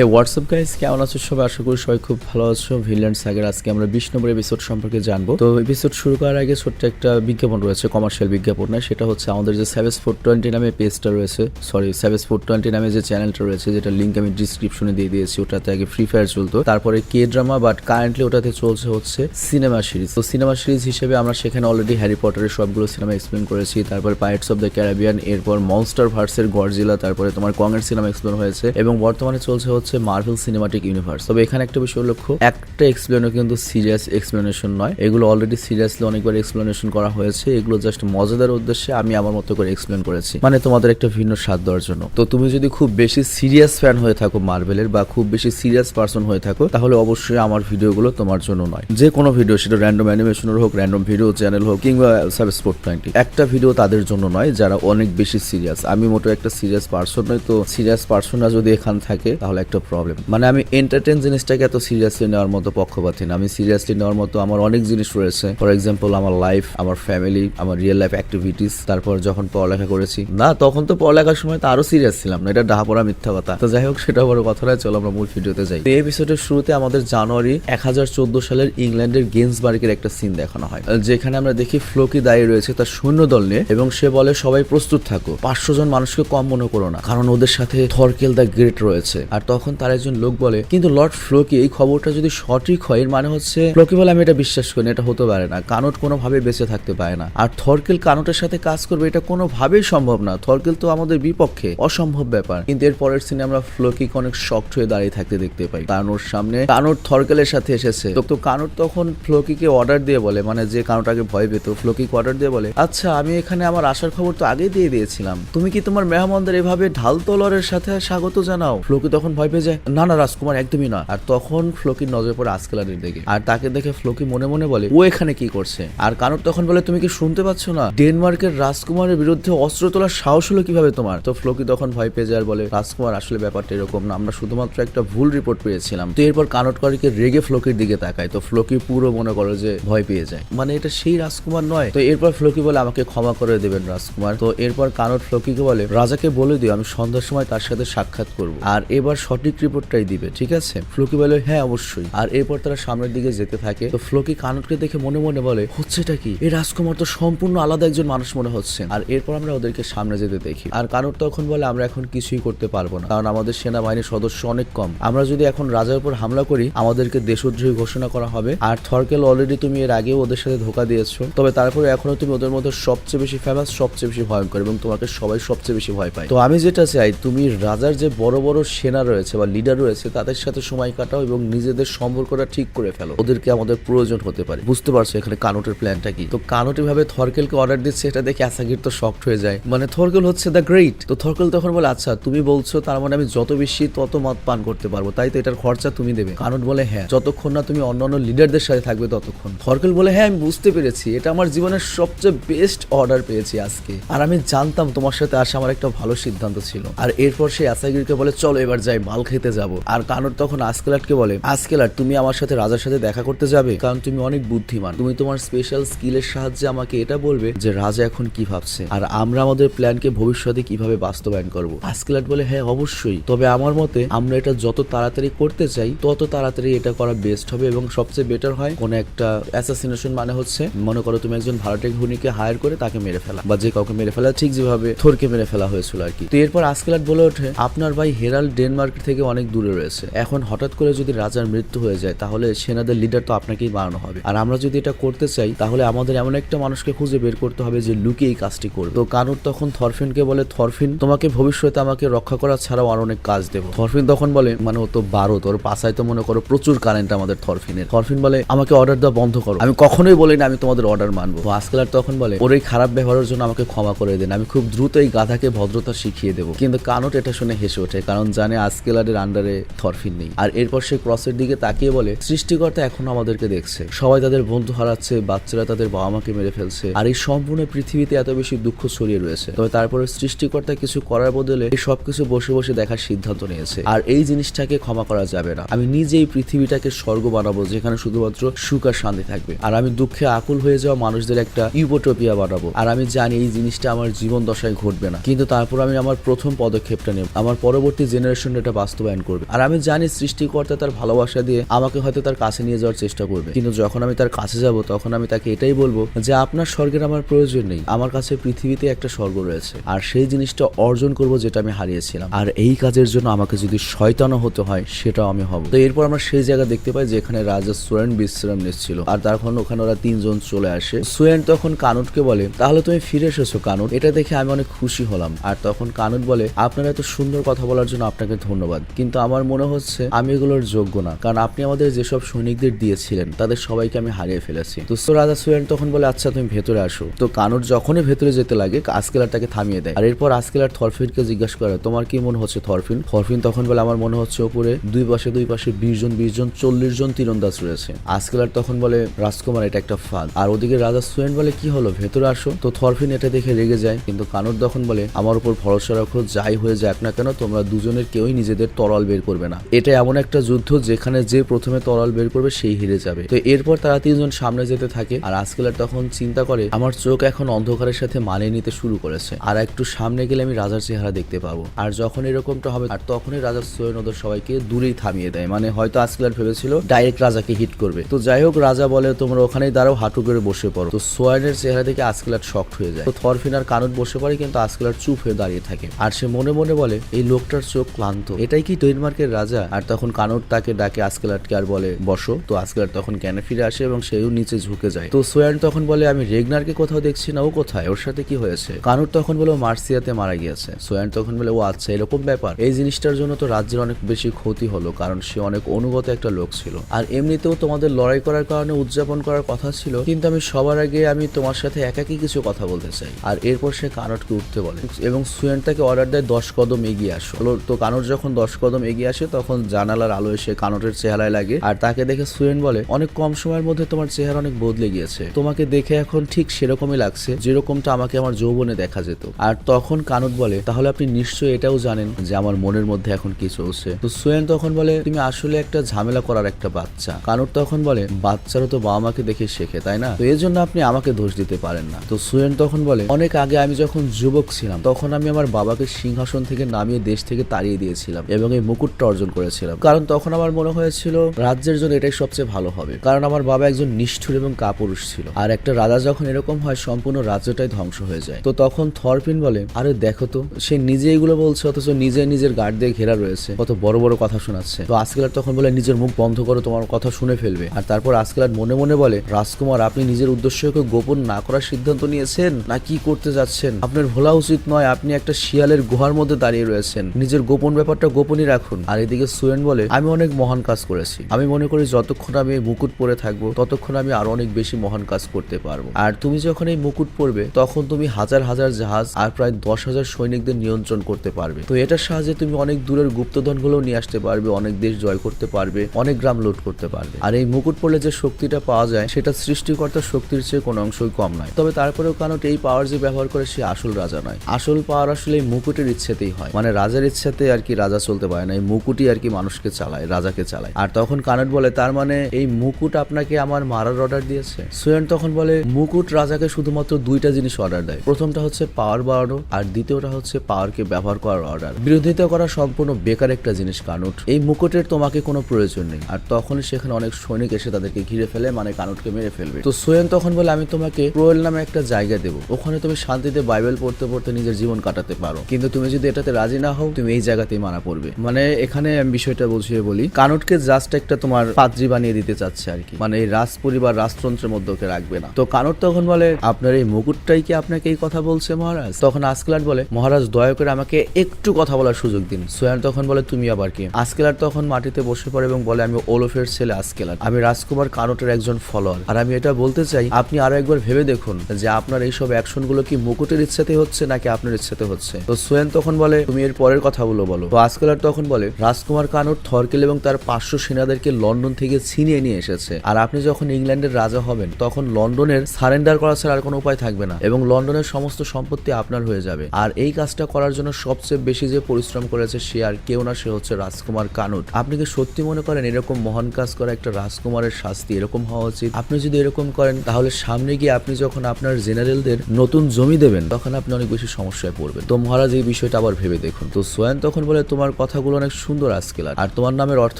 এ WhatsApp guys কেমন আছো সবাই? আশা করি সবাই খুব ভালো আছো। ভিলেন্ড সাগের আজকে আমরা বিশ নম্বর এপিসোড সম্পর্কে জানব। তো এপিসোড শুরু করার আগে ছোট্ট একটা বিজ্ঞাপন রয়েছে কমার্শিয়াল বিজ্ঞাপন না সেটা হচ্ছে আমাদের যে সেভেস ফোর টোয়েন্টি নামে পেজটা রয়েছে সরি সেভেস ফোর টোয়েন্টি নামে যে চ্যানেলটা রয়েছে, যেটা লিঙ্ক আমি ডিসক্রিপশনে দিয়ে দিয়েছি, ওটাতে আগে ফ্রি ফায়ার চলতো। তারপরে কে ড্রামা বাট কারেন্টলি ওটাতে চলছে হচ্ছে সিনেমা সিরিজ তো সিনেমা সিরিজ হিসেবে আমরা সেখানে অলরেডি হ্যারি পটারের সবগুলো সিনেমা এক্সপ্লেন করেছি। তারপর পাইটস অফ দ্য ক্যারাবিয়ান এরপর মনস্টার ভার্সের গডজিলা তারপরে তোমার কংয়ের সিনেমা এক্সপ্লেন হয়েছে। এবং বর্তমানে চলছে হচ্ছে মার্ভেল সিনেমাটিক ইউনিভার্স তবে এখানে একটা বিষয় লক্ষ্য, একটা এক্সপ্লেনও কিন্তু সিরিয়াস এক্সপ্লেনেশন নয়। এগুলো অলরেডি সিরিয়াসলি অনেকবার এক্সপ্লেনেশন করা হয়েছে। এগুলো জাস্ট মজাদার উদ্দেশ্যে আমি আমার মতো করে এক্সপ্লেন করেছি। মানে তোমাদের একটা ভিন্ন স্বাদ দেওয়ার জন্য। তো তুমি যদি খুব বেশি সিরিয়াস ফ্যান হয়ে থাকো মার্ভেলের বা খুব বেশি সিরিয়াস পার্সন হয়ে থাকো, তাহলে অবশ্যই আমার ভিডিওগুলো তোমার জন্য নয়। যে কোনো ভিডিও সেটা র্যান্ডম অ্যানিমেশনের হোক র্যান্ডম ভিডিও চ্যানেল হোক, কিংবা সাব স্পোর্ট টোয়েন্টি একটা ভিডিও তাদের জন্য নয়, যারা অনেক বেশি সিরিয়াস আমি মোটো একটা সিরিয়াস পার্সন নয় তো সিরিয়াস পার্সনরা যদি এখানে থাকে, তাহলে একটা প্রবলেম মানে আমি এন্টারটেন জিনিসটাকে এত সিরিয়াসলি নেওয়ার মতো পক্ষপাতী না। আমি সিরিয়াসলি নেওয়ার মতো আমার অনেক জিনিস রয়েছে। ফর এক্সাম্পল আমার লাইফ আমার ফ্যামিলি আমার রিয়েল লাইফ অ্যাক্টিভিটিস তারপর যখন পড়ালেখা করেছি। না, তখন তো পড়ালেখার সময় তো আরও সিরিয়াস ছিলাম না। এটা ডাহা পড়া মিথ্যা কথা। তো যাই হোক, সেটা বড় কথা নয়। চলো আমরা মূল ভিডিওতে যাই। এই এপিসোডের শুরুতে আমাদের জানুয়ারি এক হাজার চোদ্দ সালের ইংল্যান্ডের গেমস গেন্সবার্গের একটা সিন দেখানো হয়। যেখানে আমরা দেখি ফ্লোকি দায়ী রয়েছে তার সৈন্য দল নিয়ে এবং সে বলে, সবাই প্রস্তুত থাকো। পাঁচশো জন মানুষকে কম মনে করো না। কারণ ওদের সাথে থরকেল দ্য গ্রেট রয়েছে। আর তখন তার একজন লোক বলে, কিন্তু লর্ড ফ্লোকি, এই খবরটা যদি সঠিক হয়, এর মানে হচ্ছে ফ্লোকি বলে আমি এটা বিশ্বাস করি এটা হতে পারে না। কানট কোনোভাবে বেঁচে থাকতে পারে না। আর থরকেল কানটের সাথে কাজ করবে, এটা কোনোভাবেই সম্ভব না। থরকেল তো আমাদের বিপক্ষে, অসম্ভব ব্যাপার। কিন্তু এর পরের সিনে আমরা ফ্লোকি অনেক শক্ট হয়ে দাঁড়িয়ে থাকতে দেখতে পাই। কানোর সামনে কানোর থরকেলের সাথে এসেছে। তো কানোর তখন ফ্লোকিকে অর্ডার দিয়ে বলে মানে যে কানোটাকে ভয় পেত, ফ্লোকিকে অর্ডার দিয়ে বলে আচ্ছা আমি এখানে আমার আসার খবর তো আগেই দিয়ে দিয়েছিলাম। তুমি কি তোমার মেহমানদের এভাবে ঢাল তলোয়ারের সাথে স্বাগত জানাও? ফ্লোকি তখন ভয় পেয়ে যায় না না, রাজকুমার একদমই না আর তখন ফ্লোকির নজর পড়ে আসকেলারের দিকে আর তাকে দেখে ফ্লোকি মনে মনে বলে, ও এখানে কি করছে? আর কানক তখন বলে, তুমি কি শুনতে পাচ্ছ না? ডেনমার্কের রাজকুমারের বিরুদ্ধে অস্ত্র তোলার সাহস হলো কীভাবে তোমার? তো ফ্লোকি তখন ভয় পেয়ে যায় বলে, রাজকুমার, আসলে ব্যাপারটা এরকম না। আমরা শুধুমাত্র একটা ভুল রিপোর্ট পেয়েছিলাম। তো এরপর কানটকারীকে রেগে ফ্লোকির দিকে তাকায়। তো ফ্লোকি পুরো মনে করে যে, ভয় পেয়ে যায়। মানে এটা সেই রাজকুমার নয়। তো এরপর ফ্লোকি বলে, আমাকে ক্ষমা করে দেবেন রাজকুমার। তো এরপর কানট ফ্লোকিকে বলে, রাজাকে বলে দিও, আমি সন্ধ্যার সময় তার সাথে সাক্ষাৎ করব। আর এবার রিপোর্টটাই দিবে, ঠিক আছে? ফ্লোকি বলে হ্যাঁ অবশ্যই। আর এরপর তারা সামনের দিকে যেতে থাকে। তো ফ্লোকি কানটকে দেখে মনে মনে বলে, হচ্ছেটা কি? এই রাজকুমার তো সম্পূর্ণ আলাদা একজন মানুষ মনে হচ্ছে। আর এরপর আমরা ওদেরকে সামনে যেতে দেখি। আর কানট তখন বলে, আমরা এখন কিছুই করতে পারব না। কারণ আমাদের সেনাবাহিনীর সদস্য অনেক কম। আমরা যদি এখন রাজার উপর হামলা করি, আমাদেরকে দেশদ্রোহী ঘোষণা করা হবে। আর থরকেল অলরেডি তুমি এর আগেও ওদের সাথে ধোকা দিয়েছ। তবে তারপরে এখনও তুমি ওদের মধ্যে সবচেয়ে বেশি ফেমাস সবচেয়ে বেশি ভয়ঙ্কর এবং তোমাকে সবাই সবচেয়ে বেশি ভয় পায়। তো আমি যেটা চাই, তুমি রাজার যে বড় বড় সেনা রয়েছে বা লিডার রয়েছে, তাদের সাথে সময় কাটাও এবং নিজেদের সম্পর্কটা ঠিক করে ফেলো। ওদেরকে আমাদের প্রয়োজন হতে পারে। বুঝতে পারছ এখানে কানোটের প্ল্যানটা কি? তো কানোট এভাবে থরকেলকে অর্ডার দিচ্ছে, এটা দেখে আসাগির তো শক্ট হয়ে যায়। মানে থরকেল হচ্ছে দ্য গ্রেট তো থরকেল তখন বলে আচ্ছা তুমি বলছো তার মানে আমি যত বেশি তত মত পান করতে পারব, তাই তো এটার খরচা তুমি দেবে? কানোট বলে হ্যাঁ যতক্ষণ না তুমি অন্যান্য লিডারদের সাথে থাকবে ততক্ষণ। থরকেল বলে হ্যাঁ আমি বুঝতে পেরেছি। এটা আমার জীবনের সবচেয়ে বেস্ট অর্ডার পেয়েছি আজকে। আর আমি জানতাম তোমার সাথে আসা আমার একটা ভালো সিদ্ধান্ত ছিল। আর এরপর সে আসাগিরকে বলে, চলো এবার যাই মাল খেতে যাব। আর কানোর তখন আসকেলাটকে বলে আসকেলাট তুমি আমার সাথে রাজার সাথে দেখা করতে যাবে? কারণ তুমি অনেক বুদ্ধিমান। তুমি তোমার স্পেশাল স্কিলের সাহায্যে আমাকে এটা বলবে যে, রাজা এখন কি ভাবছে? আর আমরা আমাদের প্ল্যানকে ভবিষ্যতে কীভাবে বাস্তবায়ন করব? আসকেলাট বলে হ্যাঁ অবশ্যই। তবে আমার মতে, আমরা এটা যত তাড়াতাড়ি করতে চাই, তত তাড়াতাড়ি এটা করা বেস্ট হবে এবং সবচেয়ে বেটার হয় কোনো একটা অ্যাসাসিনেশন মানে হচ্ছে, মনে করো তুমি একজন ভাড়াটেক ঘুনিকে হায়ার করে তাকে মেরে ফেলা বা যে কাউকে মেরে ফেলা, ঠিক যেভাবে থরকে মেরে ফেলা হয়েছিল আর কি। তো এরপর আসকেলাট বলে ওঠে, আপনার ভাই হেরাল ডেনমার্ক থেকে অনেক দূরে রয়েছে। এখন হঠাৎ করে যদি রাজার মৃত্যু হয়ে যায়, তাহলে সেনাদের লিডার তো আপনাকেই বানানো হবে। আর আমরা যদি এটা করতে চাই, তাহলে আমাদের এমন একটা মানুষকে খুঁজে বের করতে হবে যে লুকিয়ে এই কাজটি করবে। তো কানুর তখন থরফিনকে বলে, থরফিন, তোমাকে ভবিষ্যতে আমাকে রক্ষা করা ছাড়াও আর অনেক কাজ দেবো। থরফিন তখন বলে মানে ও তো বারো তোর পাশায় তো মনে করো প্রচুর কারেন্ট আমাদের থরফিনের। থরফিন বলে, আমাকে অর্ডার দেওয়া বন্ধ করো। আমি কখনোই বলি না আমি তোমাদের অর্ডার মানবো। তো আসকেলার তখন বলে, ওর এই খারাপ ব্যবহারের জন্য আমাকে ক্ষমা করে দেন। আমি খুব দ্রুত এই গাধাকে ভদ্রতা শিখিয়ে দেবো। কিন্তু কানট এটা শুনে হেসে ওঠে, কারণ জানে আজকেলারের আন্ডারে থরফিন নেই। আর এরপর সে ক্রসের দিকে তাকিয়ে বলে, সৃষ্টিকর্তা এখনও আমাদেরকে দেখছে। সবাই তাদের বন্ধু হারাচ্ছে, বাচ্চারা তাদের বাবা মাকে মেরে ফেলছে, আর এই সম্পূর্ণ পৃথিবীতে এত বেশি দুঃখ ছড়িয়ে রয়েছে। তবে তারপরে সৃষ্টিকর্তা কিছু করার বদলে এই সবকিছু বসে বসে দেখার সিদ্ধান্ত নিয়েছে। আর এই জিনিসটাকে ক্ষমা করা যাবে না। আমি নিজে এই পৃথিবীটাকে স্বর্গ বানাবো, যেখানে শুধুমাত্র সুখ আর শান্তি থাকবে। আর আমি দুঃখে আকুল হয়ে যাওয়া মানুষদের একটা ইউপোটোপিয়া বানাবো। আর আমি জানি এই জিনিসটা আমার জীবন দশায় ঘটবে না। কিন্তু তারপর আমি আমার প্রথম পদক্ষেপটা নেব। আমার পরবর্তী জেনারেশন বাস্তবায়ন করবে। আর আমি জানি সৃষ্টিকর্তা তার ভালোবাসা দিয়ে আমাকে হয়তো তার কাছে নিয়ে যাওয়ার চেষ্টা করবে। কিন্তু যখন আমি তার কাছে যাব, তখন আমি তাকে এটাই বলব যে আপনার স্বর্গের আমার প্রয়োজন নেই। আমার কাছে পৃথিবীতে একটা স্বর্গ রয়েছে। আর সেই জিনিসটা অর্জন করব যেটা আমি হারিয়েছিলাম। আর এই কাজের জন্য আমাকে যদি শয়তানও হতে হয়, সেটাও আমি হব। তো এরপর আমরা সেই জায়গা দেখতে পাই যেখানে রাজা সোয়েন বিশ্রাম নিচ্ছিল। আর তখন ওখানে ওরা তিনজন চলে আসে। সোয়েন তখন কানুটকে বলে, তাহলে তুমি ফিরে এসেছ কানুট এটা দেখে আমি অনেক খুশি হলাম। আর তখন কানুট বলে, আপনারা এত সুন্দর কথা বলার জন্য আপনাকে ধন্যবাদ। কিন্তু আমার মনে হচ্ছে আমি এগুলোর যোগ্য না। কারণ আপনি আমাদের যেসব সৈনিকদের দিয়েছিলেন, তাদের সবাইকে আমি হারিয়ে ফেলেছি। তো সো রাজা সোয়েন তখন বলে আচ্ছা তুমি ভেতরে আসো। তো কানুট যখনই ভেতরে যেতে লাগে আসকেলার তাকে থামিয়ে দেয়। আর এরপর আসকেলার থরফিনকে জিজ্ঞাসা করে, তোমার কি মনে হচ্ছে থরফিন? থরফিন তখন বলে, আমার মনে হচ্ছে ওপরে দুই পাশে দুই পাশে বিশ জন বিশ জন, চল্লিশ জন তীরন্দাজ রয়েছে। আসকেলার তখন বলে, রাজকুমার, এটা একটা ফাঁদ। আর ওদিকে রাজা সোয়েন বলে, কি হলো? ভেতরে আসো। তো থরফিন এটা দেখে রেগে যায়। কিন্তু কানুর তখন বলে, আমার উপর ভরসা রাখো, যাই হয়ে যাক না কেন, তোমরা দুজনের কেউই নিজেদের তরল বের করবে না। এটা এমন একটা যুদ্ধ যেখানে যে প্রথমে তরল বের করবে সেই হেরে যাবে। তো এরপর তারা তিনজন সামনে যেতে থাকে আর আসকেলার তখন চিন্তা করে, আমার চোখ এখন অন্ধকারের সাথে মানিয়ে নিতে শুরু করেছে। আর একটু সামনে গেলে আমি রাজার চেহারা দেখতে পাবো। আর যখন এরকমটা হবে, আর তখনই রাজা সোয়েন ওদের সবাইকে দূরেই থামিয়ে দেয়। মানে হয়তো আসকেলার ভেবেছিল, ডাইরেক্ট রাজাকে হিট করবে। তো যাই হোক, রাজা বলে, তোমরা ওখানেই দাঁড়াও, হাঁটু করে বসে পড়ো। তো সোয়ানের চেহারা দেখে আসকেলার শক্ট হয়ে যায়। তো থরফিন আর কানুট বসে পড়ে, কিন্তু আসকেলার চুপ হয়ে দাঁড়িয়ে থাকে। আর সে মনে মনে বলে, এই লোকটার চোখ ক্লান্ত। এটাই কি ডেনমার্কের রাজা? আর তখন কানুট তাকে ডাকে আসকেলারকে আর বলে, বসো। তো আসকেলার তখন জ্ঞানে ফিরে আসে এবং সেও নিচে ঝুঁকে যায়। তো সোয়ান তখন বলে, আমি রেগনারকে কোথাও দেখছি না, ও কোথায়? ওর সাথে কি হয়েছে? কানুট তখন বলে মার্সিয়াতে মারা গিয়েছে। সোয়ান তখন বলে, ও আচ্ছা এরকম ব্যাপার। এই জিনিসটার জন্য তো রাজ্যের অনেক বেশি ক্ষতি হলো, কারণ সে অনেক অনুগত একটা লোক ছিল। আর এমনিতেও তোমাদের লড়াই করার কারণে, উদযাপন করার কথা ছিল, কিন্তু আমি সবার আগে আমি তোমার সাথে একাকি কিছু কথা বলতে চাই। আর এরপর সে কানটকে উঠতে বলে এবং সুয়েন তাকে অর্ডার দেয়, দশ কদম এগিয়ে আসো। তো কানট যখন দশ কদম এগিয়ে আসে, তখন জানালার আলো এসে কানটের চেহারায় লাগে। আর তাকে দেখে সুয়েন বলে, অনেক কম সময়ের মধ্যে তোমার চেহারা অনেক বদলে গিয়েছে। তোমাকে দেখে এখন ঠিক সেরকমই লাগছে, যেরকমটা আমাকে আমার যৌবনে দেখা যেত। আর তখন কানুট বলে, তাহলে আপনি নিশ্চয়ই এটাও জানেন যে আমার মনের মধ্যে এখন কি চলছে? তো সোয়েন তখন বলে, তুমি আসলে একটা ঝামেলা করার একটা বাচ্চা। কানুট তখন বলে বাচ্চারও তো বাবা মাকে দেখে শেখে, তাই না? তো এই জন্য আপনি আমাকে দোষ দিতে পারেন না। তো সুয়েন তখন বলে, অনেক আগে আমি যখন যুবক ছিলাম, তখন আমি আমার বাবাকে সিংহাসন থেকে নামিয়ে দেশ থেকে তাড়িয়ে দিয়েছিলাম। এবং এই মুকুটটা অর্জন করেছিলাম। কারণ তখন আমার মনে হয়েছিল রাজ্যের জন্য এটাই সবচেয়ে ভালো হবে। কারণ আমার বাবা একজন নিষ্ঠুর এবং কাপুরুষ ছিল। আর একটা রাজা যখন এরকম হয়, সম্পূর্ণ রাজ্যটাই ধ্বংস হয়ে যায়। তো তখন থরপিন বলে, আরে দেখো তো, সে নিজে এগুলো বলছে, অথচ নিজে নিজের গার্ড দিয়ে ঘেরা রয়েছে। কত বড় বড় কথা শোনাচ্ছে। তো আজকেলার তখন বলে, নিজের মুখ বন্ধ করো, তোমার কথা শুনে ফেলবে। আর তারপর আজকেলার মনে মনে বলে, রাজকুমার, আপনি নিজের উদ্দেশ্যকে গোপন না করার সিদ্ধান্ত নিয়েছেন? না কি করতে যাচ্ছেন? আপনার ভোলা উচিত নয়, আপনি একটা শিয়ালের গুহার মধ্যে দাঁড়িয়ে রয়েছেন। নিজের গোপন ব্যাপারটা গোপনই রাখুন। আর এদিকে সুয়েন বলে, আমি অনেক মহান কাজ করেছি। আমি মনে করি যতক্ষণ আমি মুকুট পরে থাকব, ততক্ষণ আমি আরও অনেক বেশি মহান কাজ করতে পারব। আর তুমি যখন এই মুকুট পরবে, তখন তুমি হাজার হাজার জাহাজ আর প্রায় দশ হাজার সৈনিকদের নিয়ন্ত্রণ করতে পারবে। তো এটার সাহায্যে তুমি অনেক দূরের গুপ্তধনগুলো নিয়ে আসতে পারবে, অনেক দেশ জয় করতে পারবে, অনেক গ্রাম লুট করতে পারবে। আর এই মুকুট পরলে যে শক্তিটা পাওয়া যায়, সেটা সৃষ্টিকর্তার শক্তির চেয়ে কোনো অংশই কম নয়। তবে তারপরেও কারণ এই পাওয়ার যে ব্যবহার করে, সে আসল রাজা নয়। আসল পাওয়ার আসলে এই মুকুটের ইচ্ছেতেই হয়। মানে রাজার ইচ্ছাতে আর কি রাজা চলতে পারে না, এই মুকুটই আর কি মানুষকে চালায়, রাজাকে চালায়। আর তখন কানট বলে, তার মানে এই মুকুট আপনাকে আমার মারার অর্ডার দিয়েছে? সুয়েন তখন বলে, মুকুট রাজাকে শুধুমাত্র দুইটা জিনিস অর্ডার দেয়। প্রথমটা হচ্ছে পাওয়ার বাড়ানো, আর দ্বিতীয়টা হচ্ছে পাওয়ারকে ব্যবহার করার অর্ডার বিরোধিতা করা সম্পূর্ণ বেকার একটা জিনিস কানুট এই মুকুটের তোমাকে কোনো প্রয়োজন নেই। আর তখনই সেখানে অনেক সৈনিক এসে তাদেরকে ঘিরে ফেলে মানে কানুটকে মেরে ফেলবে। তো সোয়েন তখন বলে, আমি তোমাকে প্রোয়েল নামে একটা জায়গা দেবো। ওখানে তুমি শান্তিতে বাইবেল পড়তে পড়তে নিজের জীবন কাটাতে পারো। কিন্তু তুমি যদি এটাতে রাজি না হও, তুমি এই জায়গাতেই মানা পড়বে মানে এখানে আমি বিষয়টা বুঝিয়ে বলি, কানুটকে জাস্ট একটা তোমার পাত্রী বানিয়ে দিতে চাচ্ছে আর কি। মানে এই রাজ পরিবার রাজতন্ত্রের মধ্যে ওকে রাখবে না। তো কানুট তখন বলে, আপনার এই মুকুটটাই কি আপনাকে এই কথা বলছে মহারাজ? তখন আসকেলার বলে, মহারাজ, দয়া করে আমাকে একটু কথা বলার সুযোগ দিন। সোয়ান তখন বলে, তুমি আবার কি? আসকেলার তখন মাটিতে বসে পড়ে এবং বলে, আমি ওলফের ছেলে আসকেলার আমি রাজকুমার কানটের একজন ফলোয়ার। আর আমি এটা বলতে চাই, আপনি আরও একবার ভেবে দেখুন যে আপনার এইসব অ্যাকশনগুলো কি মুকুটের ইচ্ছাতে হচ্ছে নাকি আপনার ইচ্ছাতে হচ্ছে? তো সোয়েন তখন বলে, তুমি এর পরের কথাগুলো বলো। তো আসকেলার তখন বলে, রাজকুমার কানুর, থরকেল এবং তার পাঁচশো সেনাদেরকে লন্ডন থেকে ছিনিয়ে নিয়ে এসেছে। আর আপনি যখন ইংল্যান্ডের রাজা হবেন, তখন লন্ডনের সারেন্ডার করা ছাড়া আর কোনো উপায় থাকবে না এবং লন্ডনের সমস্ত সম্পত্তি আপনার হয়ে যাবে। আর এই কাজটা করার জন্য সবচেয়ে বেশি যে পরিশ্রম করেছে সে আর কেউ না, সে হচ্ছে রাজকুমার কানুট আপনি কি সত্যি মনে করেন এরকম মহান কাজ করা একটা রাজকুমারের শাস্তি এরকম হওয়া উচিত? আপনি যদি এরকম করেন, তাহলে সামনে গিয়ে আপনি যখন আপনার জেনারেলদের নতুন জমি দেবেন, তখন আপনি অনেক বেশি সমস্যায় পড়বেন। তো মহারাজ, এই বিষয়টা আবার ভেবে দেখুন। তো সোয়ান তখন বলে, তোমার তোমার কথাগুলো অনেক সুন্দর আজকেলার আর তোমার নামের অর্থ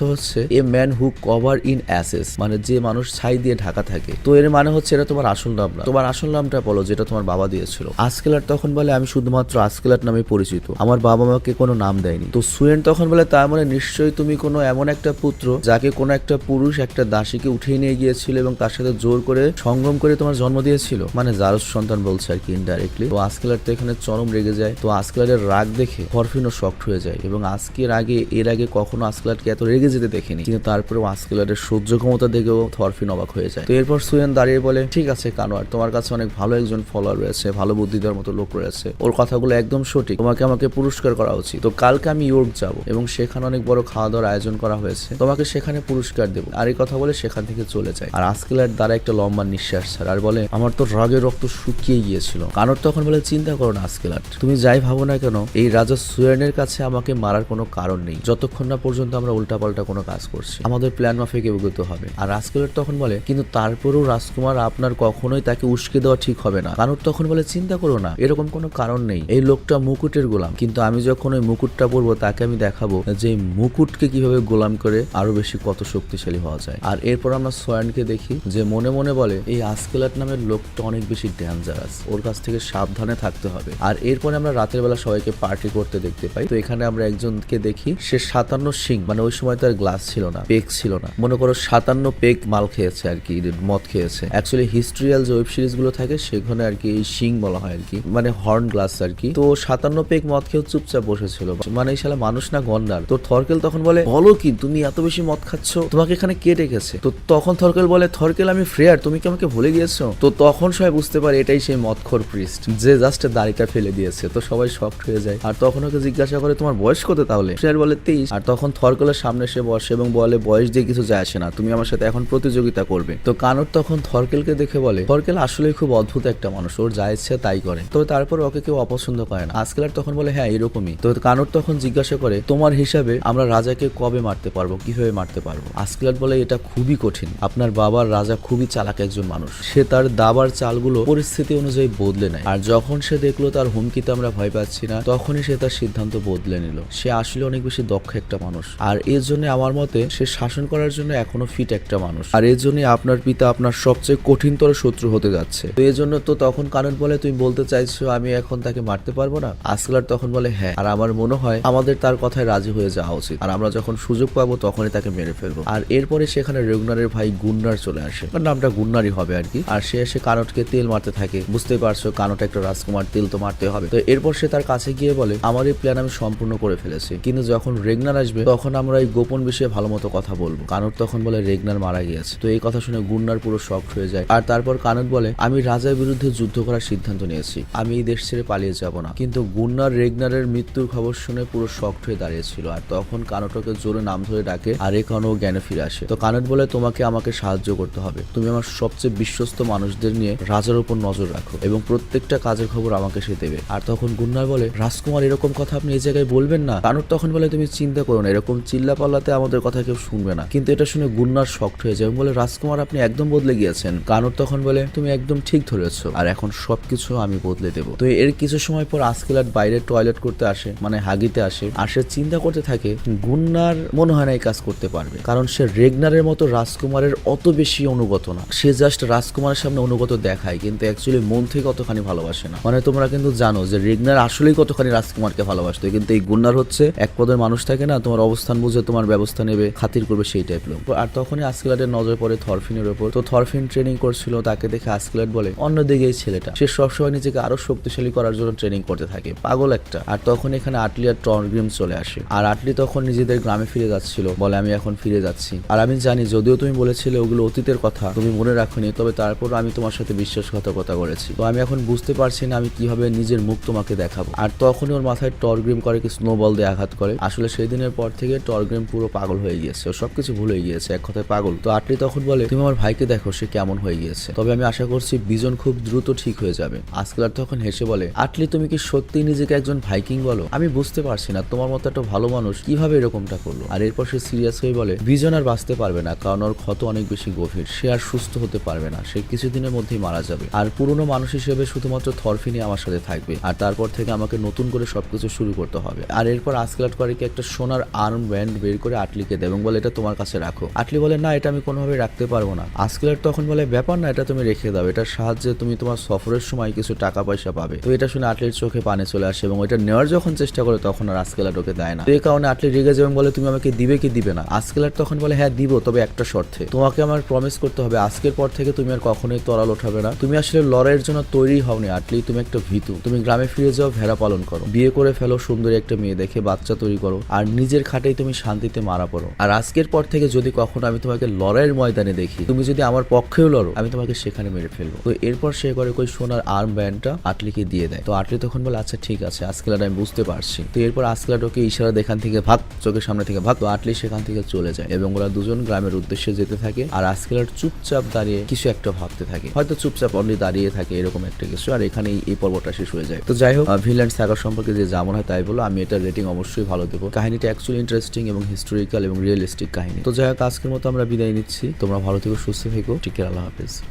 হচ্ছে a man who cover in asses মানে যে মানুষ ছাই দিয়ে ঢাকা থাকে। তো এর মানে হচ্ছে এটা তোমার আসল নাম না। তোমার আসল নামটা বলো যেটা তোমার বাবা দিয়েছিল। আজকেলার তখন বলে, আমি শুধুমাত্র আজকেলার নামে পরিচিত। আমার বাবা মাকে কোনো নাম দেয়নি। তো সুয়েন তখন বলে, তার মানে নিশ্চয়ই তুমি কোনো এমন একটা পুত্র যাকে কোনো একটা পুরুষ একটা দাসীকে উঠিয়ে নিয়ে গিয়েছিল এবং তার সাথে জোর করে সঙ্গম করে তোমার জন্ম দিয়েছিল? মানে জারস সন্তান বলছে আর কি ইনডাইরেক্টলি তো আজকেলার তো এখানে চরম রেগে যায়। তো আজকেলারের রাগ দেখে ফরফিনও শক্ট হয়ে যায় এবং আজকের আগে, এর আগে কখনো আজকেলারকে এত রেগে যেতে দেখেনি। কিন্তু তারপরেও আজকেলারের সহ্য ক্ষমতা দেখেও থরফিন অবাক হয়ে যায়। তো এরপর সুয়েন দাঁড়িয়ে বলে, ঠিক আছে কানোয়ার, তোমার কাছে অনেক ভালো একজন ফলোয়ার রয়েছে, ভালো বুদ্ধি দেওয়ার মতো লোক রয়েছে। ওর কথাগুলো একদম সঠিক। তোমাকে আমাকে পুরস্কার করা উচিত। তো কালকে আমি ইয়র্ক যাব এবং সেখানে অনেক বড় খাওয়া দাওয়ার আয়োজন করা হয়েছে। তোমাকে সেখানে পুরস্কার দেবো। আর এই কথা বলে সেখান থেকে চলে যায়। আর আজকেলার দ্বারা একটা লম্বা নিঃশ্বাস ছাড় আর বলে, আমার তো রাগের রক্ত শুকিয়ে গিয়েছিল। কানোর তখন বলে, চিন্তা করো না আজকেলার তুমি যাই ভাবো না কেন, এই রাজা সুয়েনের কাছে আমাকে মারার কোনো কারণ নেই। যতক্ষণ না পর্যন্ত আমরা উল্টাপাল্টা কোনো কাজ করছি। আমাদের প্ল্যান মাফিক এগোতে হবে। আর রাজকুমার তখন বলে, কিন্তু তারপরেও রাজকুমার আপনার কখনোই তাকে উস্কে দেওয়া ঠিক হবে না। কানুর তখন বলে, চিন্তা করো না, এরকম কোনো কারণ নেই। এই লোকটা মুকুটের গোলাম। কিন্তু আমি যখন ওই মুকুটটা পরবো, তাকে আমি দেখাবো যে মুকুটকে কীভাবে গোলাম করে আরও বেশি কত শক্তিশালী হওয়া যায়। আর এরপর আমরা সোয়ানকে দেখি যে মনে মনে বলে, এই আসকেলাট নামের লোকটা অনেক বেশি ডেঞ্জারাস ওর কাছ থেকে সাবধানে থাকতে হবে। আর এরপরে আমরা রাতের বেলা সবাইকে পার্টি করতে দেখতে পাই। তো এখানে আমরা একজনকে দেখি, সে সাতান্ন সিং মানে ওই সময় তার গ্লাস ছিল না, পেক ছিল না। মনে করো সাতান্ন পেক মাল খেয়েছে আর কি মদ খেয়েছে। অ্যাকচুয়ালি হিস্ট্রিয়াল যে ওয়েব সিরিজগুলো থাকে, সেখানে আর কি এই সিং বলা হয় আর কি মানে হর্ন গ্লাস আর কি। তো সাতান্ন পেক মদ খেয়েও চুপচাপ বসেছিল। মানে এই শালা মানুষ না গন্ডার। তো থরকেল তখন বলে, বলো কি, তুমি এত বেশি মদ খাচ্ছ? তোমাকে এখানে কে ডেকেছে? তো তখন থরকেল বলে, থরকেল, আমি ফ্রেয়ার, তুমি কি আমাকে ভুলে গিয়েছো? তো তখন সবাই বুঝতে পারে এটাই সেই মদখোর প্রিস্ট যে জাস্ট দাড়িটা ফেলে দিয়েছে। তো সবাই শক্ট হয়ে যায়। আর তখন ওকে জিজ্ঞাসা করে, তোমার বয়স কত? তাহলে। ফ্রেয়ার বলে তেইশ। আর তখন থরকেলের সামনে সে বসে এবং বলে, বয়স দিয়ে কিছু যায় আসে না, তুমি আমার সাথে এখন প্রতিযোগিতা করবে। তো কানর তখন থরকেলকে দেখে বলে থরকেল আসলে খুব অদ্ভুত একটা মানুষ, ওর যা ইচ্ছে তাই করে। তবে তারপর ওকে কেউ অপছন্দ করে না। আজকাল তখন বলে হ্যাঁ এরকমই। তো কানর তখন জিজ্ঞাসা করে, তোমার হিসাবে আমরা রাজাকে কবে মারতে পারব, কীভাবে মারতে পারব? আজকাল বলে, এটা খুবই কঠিন। আপনার বাবার রাজা খুবই চালাক একজন মানুষ। সে তার দাবার চালগুলো পরিস্থিতি অনুযায়ী বদলে নেয়। আর যখন সে দেখল তার হুমকিতে আমরা ভয় পাচ্ছি না, তখনই সে তার সিদ্ধান্ত বদলে নিল। সে আসলে অনেক বেশি দক্ষ একটা মানুষ। আর এর জন্য আমার মতে সে শাসন করার জন্য এখনও ফিট একটা মানুষ। আর এর জন্য আপনার পিতা আপনার সবচেয়ে কঠিনতর শত্রু হতে যাচ্ছে। তো এর জন্য তো তখন কারণ বলে, তুমি বলতে চাইছো আমি এখন তাকে মারতে পারব না? আসলার তখন বলে হ্যাঁ। আর আমার মনে হয় আমাদের তার কথায় রাজি হয়ে যাওয়া উচিত। আর আমরা যখন সুযোগ পাবো তখনই তাকে মেরে ফেলব। আর এরপরে সেখানে রেগুনারের ভাই গুন্নার চলে আসে। নামটা গুন্নারই হবে আর কি। আর সে এসে কানটকে তেল মারতে থাকে। বুঝতে পারছ কানট একটা রাজকুমার তেল তো মারতে হবে। তো এরপর সে তার কাছে গিয়ে বলে, আমার এই প্ল্যান আমি সম্পূর্ণ করে ফেলেছি। কিন্তু যখন রেগনার আসবে, তখন আমরা এই গোপন বিষয়ে ভালো মতো কথা বলব। কানট তখন বলে, রেগনার মারা গিয়েছে। তো এই কথা শুনে গুন্নার পুরো শখ হয়ে যায়। আর তারপর কানট বলে, আমি রাজার বিরুদ্ধে যুদ্ধ করার সিদ্ধান্ত নিয়েছি। আমি এই দেশ ছেড়ে পালিয়ে যাব না। কিন্তু গুন্নার রেগনারের মৃত্যুর খবর শুনে পুরো শখ হয়ে দাঁড়িয়েছিল। আর তখন কানটকে জোরে নাম ধরে ডাকে, আর এখানেও জ্ঞানে ফিরে আসে। তো কানট বলে, তোমাকে আমাকে সাহায্য করতে হবে। তুমি আমার সবচেয়ে বিশ্বস্ত মানুষদের নিয়ে রাজার উপর নজর রাখো এবং প্রত্যেকটা কাজের খবর আমাকে সে দেবে। আর তখন গুন্নার বলে, রাজকুমার, এরকম কথা আপনি এই জায়গায় বলবেন না। কানুর তখন বলে, তুমি চিন্তা করো না, এরকম চিল্লা পাল্লাতে আমাদের কথা কেউ শুনবে না। কিন্তু এটা শুনে গুন্নার শক্ট হয়ে যায় বলে, রাজকুমার, আপনি একদম বদলে গিয়েছেন। কানুর তখন বলে, তুমি একদম ঠিক ধরেছো, আর এখন সবকিছু আমি বদলে দেব। তো এর কিছু সময় পর আজকেলার বাইরে টয়লেট করতে আসে মানে হাগিতে আসে, আর সে চিন্তা করতে থাকে, গুন্নার মনে হয় না এই কাজ করতে পারবে। কারণ সে রেগনারের মতো রাজকুমারের অত বেশি অনুগত না। সে জাস্ট রাজকুমারের সামনে অনুগত দেখায়, কিন্তু অ্যাকচুয়ালি মন থেকে কতখানি ভালোবাসে না। মানে তোমরা কিন্তু জানো যে রেগনার আসলেই কতখানি রাজকুমারকে ভালোবাসতো, কিন্তু এই গুন্নার হচ্ছে এক পদের মানুষ থাকে না, তোমার অবস্থান বুঝে তোমার ব্যবস্থা নেবে, খাতির করবে সেই টাইপ লোক। আর তখনই আজকেলাটের নজর পড়ে থরফিনের ওপর। তো থরফিন ট্রেনিং করছিল, তাকে দেখে আজকেলাট বলে, অন্যদিকে এই ছেলেটা, সে সবসময় নিজেকে আরও শক্তিশালী করার জন্য ট্রেনিং করতে থাকে, পাগল একটা। আর তখন এখানে আটলি আর টনগ্রিম চলে আসে। আর আটলি তখন নিজেদের গ্রামে ফিরে যাচ্ছিল, বলে, আমি এখন ফিরে যাচ্ছি। আর আমি জানি, যদিও তুমি বলেছিলে ওগুলো অতীতের কথা, তুমি মনে রাখোনি, তবে তারপর আমি তোমার সাথে বিশ্বাসঘাতকতা করেছি। তো আমি এখন বুঝতে পারছি না, আমি কীভাবে নিজের মুখ তোমাকে দেখাবো। আর তখনই ওর মাথায় টরগ্রিম করে, কি স্নোবল দিয়ে আঘাত করে। আসলে সেই দিনের পর থেকে টরগ্রিম পুরো পাগল হয়ে গিয়েছে, ও সবকিছু ভুল গিয়েছে, এক কথায় পাগল। তো আটলি তখন বলে, তুমি আমার ভাইকে দেখো, সে কেমন হয়ে গিয়েছে। তবে আমি আশা করছি বিজন খুব দ্রুত ঠিক হয়ে যাবে। আজকাল তখন হেসে বলে, আটলি, তুমি কি সত্যি নিজেকে একজন ভাইকিং বলো? আমি বুঝতে পারছি না, তোমার মতো একটা ভালো মানুষ কীভাবে এরকমটা করল? আর এরপর সে সিরিয়াস হয়ে বলে, বিজন আর বাঁচতে পারবে না, কারণ ওর ক্ষত অনেক বেশি গভীর, সে আর সুস্থ হতে পারবে না, সে কিছুদিনের মধ্যেই মারা যাবে। আর পুরনো মানুষ হিসেবে শুধুমাত্র থরফিনি আমার সাথে থাকবে, আর তারপর থেকে আমাকে নতুন করে সবকিছু শুরু করতে হবে। আর এরপর আজকেলাট করে কি একটা সোনার আর্ম ব্যান্ড বের করে আটলিকে দেয় এবং বলে, এটা তোমার কাছে রাখো। আটলি বলে, না, এটা আমি কোনোভাবে রাখতে পারব না। আজকেলাট তখন বলে, ব্যাপার না, এটা তুমি রেখে দাও। এটার সাহায্যে তুমি তোমার সফরের সময় কিছু টাকা পয়সা পাবে। তো এটা শুনে আটলির চোখে পানি চলে আসে এবং ওইটা নেওয়ার যখন চেষ্টা করে, তখন আর আজকেলাট ওকে দেয় না। এই কারণে আটলি রেগে এবং বলে, তুমি আমাকে দিবে কি দিবে না? আজকেলাট তখন বলে হ্যাঁ দিব, তবে একটা শর্তে। তোমাকে আমার প্রমিস করতে হবে, আজকের পর থেকে তুমি আর কখনোই তরাল ওঠাবে না। তুমি আসলে লড়াইয়ের জন্য তৈরি হওনি, আটলি। তুমি একটা ভীতু। তুমি গ্রামে ফিরে যাও, ভেড়া পালন করো। বিয়ে করে ফেলো সুন্দরী একটা মেয়ে দেখে বাচ্চা তৈরি করো, আর নিজের খাটেই তুমি শান্তিতে মারা পড়ো। আর আজকের পর থেকে যদি কখনো আমি তোমাকে লড়াইয়ের ময়দানে দেখি, তুমি যদি আমার পক্ষেও লড়ো, আমি তোমাকে সেখানে মেরে ফেলব। তো এরপর সে করে কই সোনার আর্ম ব্যান্ডটা আটলিকে দিয়ে দেয়। তো আটলি তখন বলে আচ্ছা ঠিক আছে, আজকেলাট আমি বুঝতে পারছি। তো এরপর আজকেলাট ওকে ইশারা দেখান থেকে ভাগ, চোখের সামনে থেকে ভাগ, তো আটলি সেখান থেকে চলে যায় এবং ওরা দুজন গ্রামের উদ্দেশ্যে যেতে থাকে, আর আজকেলাট চুপচাপ দাঁড়িয়ে কিছু একটা ভাবতে থাকে। হয়তো চুপচাপ অনলি দাঁড়িয়ে থাকে এরকম একটা কিছু, আর এখানেই এই পর্বটা শেষ হয়ে যায়। তো যাই হোক ভিলেন্ড সাগর সম্পর্কে যে যেমন হয় তাই বলো, আমি এটা রেটিং অবশ্যই ভালো দেবো। কাহিনীটা অ্যাকচুয়ালি ইন্টারেস্টিং এবং হিস্টোরিক্যাল এবং রিয়েলিস্টিক কাহিনী। তো যাই হোক, আজকের মতো আমরা বিদায় নিচ্ছি। তোমরা ভালো থেকো, সুস্থ থেকো। টিকে আল্লাহ হাফেজ।